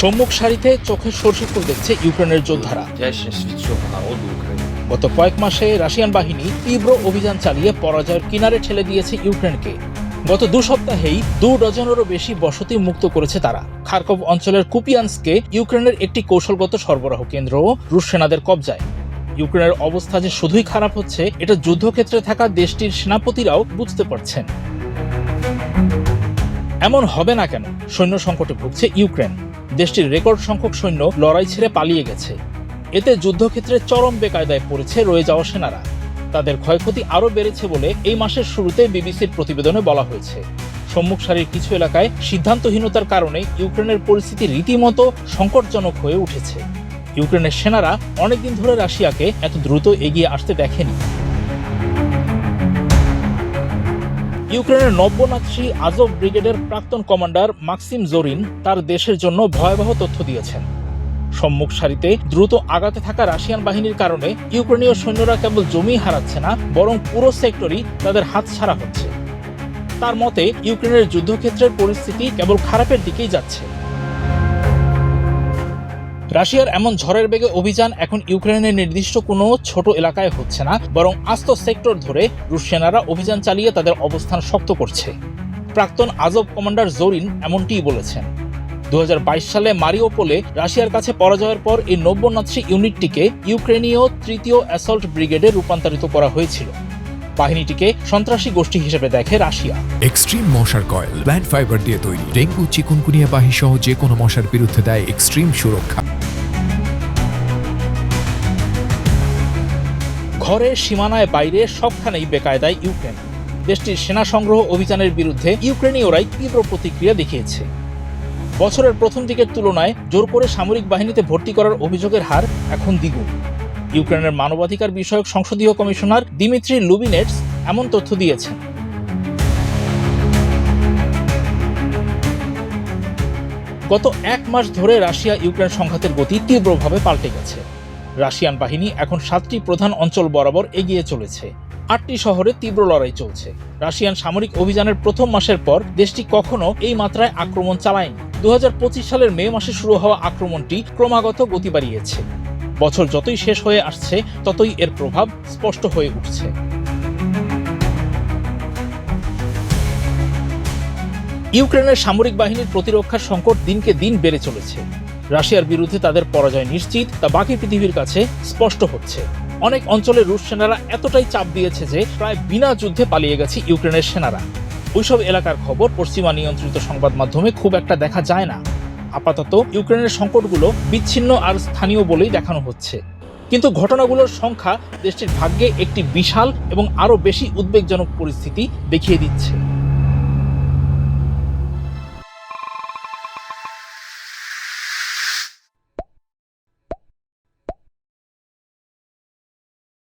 সম্মুখ সারিতে চোখে সরষে ফুল দেখছে ইউক্রেনের যোদ্ধারা। গত কয়েক মাসে রাশিয়ান বাহিনী তীব্র অভিযান চালিয়ে পরাজয়ের কিনারে ঠেলে দিয়েছে ইউক্রেনকে। গত দু সপ্তাহেই দু ডজনেরও বেশি বসতি মুক্ত করেছে তারা। খারকভ অঞ্চলের কুপিয়ান্সকে ইউক্রেনের একটি কৌশলগত সরবরাহ কেন্দ্র রুশ সেনাদের কবজায়। ইউক্রেনের অবস্থা যে শুধুই খারাপ হচ্ছে, এটা যুদ্ধক্ষেত্রে থাকা দেশটির সেনাপতিরাও বুঝতে পারছেন। এমন হবে না কেন? সৈন্য সংকটে ভুগছে ইউক্রেন। দেশটির রেকর্ড সংখ্যক সৈন্য লড়াই ছেড়ে পালিয়ে গেছে। এতে যুদ্ধক্ষেত্রে চরম বেকায়দায় পড়েছে রয়ে যাওয়া সেনারা। তাদের ক্ষয়ক্ষতি আরও বেড়েছে বলে এই মাসের শুরুতে বিবিসির প্রতিবেদনে বলা হয়েছে। সম্মুখ সারির কিছু এলাকায় সিদ্ধান্তহীনতার কারণে ইউক্রেনের পরিস্থিতি রীতিমতো সংকটজনক হয়ে উঠেছে। ইউক্রেনের সেনারা অনেকদিন ধরে রাশিয়াকে এত দ্রুত এগিয়ে আসতে দেখেনি। ইউক্রেনের নব্যনাথী আজব ব্রিগেডের প্রাক্তন কমান্ডার মাক্সিম জোরিন তার দেশের জন্য ভয়াবহ তথ্য দিয়েছেন। সম্মুখ সারিতে দ্রুত আগাতে থাকা রাশিয়ান বাহিনীর কারণে ইউক্রেনীয় সৈন্যরা কেবল জমি হারাচ্ছে না, বরং পুরো সেক্টরই তাদের হাতছাড়া হচ্ছে। তার মতে, ইউক্রেনের যুদ্ধক্ষেত্রের পরিস্থিতি কেবল খারাপের দিকেই যাচ্ছে। রাশিয়ার এমন ঝড়ের বেগে অভিযান এখন ইউক্রেনের নির্দিষ্ট কোনো ছোট এলাকায় হচ্ছে না, বরং আস্ত সেক্টর ধরে রুশ সেনারা অভিযান চালিয়ে তাদের অবস্থান শক্ত করছে। প্রাক্তন আজব কমান্ডার জোরিন এমনটিই বলেছেন। দু হাজার বাইশ সালে মারিওপোলে রাশিয়ার কাছে পরাজয়ের পর এই নব্যনাথী ইউনিটটিকে ইউক্রেনীয় তৃতীয় অ্যাসল্ট ব্রিগেডে রূপান্তরিত করা হয়েছিল। বাহিনীটিকে সন্ত্রাসী গোষ্ঠী হিসেবে দেখে রাশিয়া। এক্সট্রিম মশার কয়েল প্ল্যান্ট ফাইবার দিয়ে তৈরি, ডেঙ্গু, চিকুনকুনিয়া বাহি সহ যে কোনো মশার বিরুদ্ধে দেয় এক্সট্রিম সুরক্ষা। ঘরে সীমানায় বাইরে সবখানেই বেকায়দায় ইউক্রেন। দেশটির সেনা সংগ্রহ অভিযানের বিরুদ্ধে ইউক্রেনীয়রাই তীব্র প্রতিক্রিয়া দেখিয়েছে। বছরের প্রথম দিকের তুলনায় জোর করে সামরিক বাহিনীতে ভর্তি করার অভিযোগের হার এখন দ্বিগুণ। ইউক্রেনের মানবাধিকার বিষয়ক সংসদীয় কমিশনার দিমিত্রি লুবিনেটস এমন তথ্য দিয়েছেন। গত এক মাস ধরে রাশিয়া ইউক্রেন সংঘাতের গতি তীব্রভাবে পাল্টে গেছে। রাশিয়ান বাহিনী এখন সাতটি প্রধান অঞ্চল বরাবর এগিয়ে চলেছে। আটটি শহরে তীব্র লড়াই চলছে। রাশিয়ান সামরিক অভিযানের প্রথম মাসের পর দেশটি কখনো এই মাত্রায় আক্রমণ চালায়নি। দু হাজার পঁচিশ সালের মে মাসে শুরু হওয়া আক্রমণটি ক্রমাগত গতি বাড়িয়েছে। বছর যতই শেষ হয়ে আসছে, ততই এর প্রভাব স্পষ্ট হয়ে উঠছে। ইউক্রেনের সামরিক বাহিনীর প্রতিরক্ষার সংকট দিনকে দিন বেড়ে চলেছে। রাশিয়ার বিরুদ্ধে তাদের পরাজয় নিশ্চিত, তা বাকি পৃথিবীর কাছে স্পষ্ট হচ্ছে। অনেক অঞ্চলে রুশ সেনারা এতটাই চাপ দিয়েছে যে প্রায় বিনা যুদ্ধে পালিয়ে গেছে ইউক্রেনের সেনারা। ওইসব এলাকার খবর পশ্চিমা নিয়ন্ত্রিত সংবাদ মাধ্যমে খুব একটা দেখা যায় না। আপাতত ইউক্রেনের সংকটগুলো বিচ্ছিন্ন আর স্থানীয় বলেই দেখানো হচ্ছে। কিন্তু ঘটনাগুলোর সংখ্যা দেশটির ভাগ্যে একটি বিশাল এবং আরও বেশি উদ্বেগজনক পরিস্থিতি দেখিয়ে দিচ্ছে।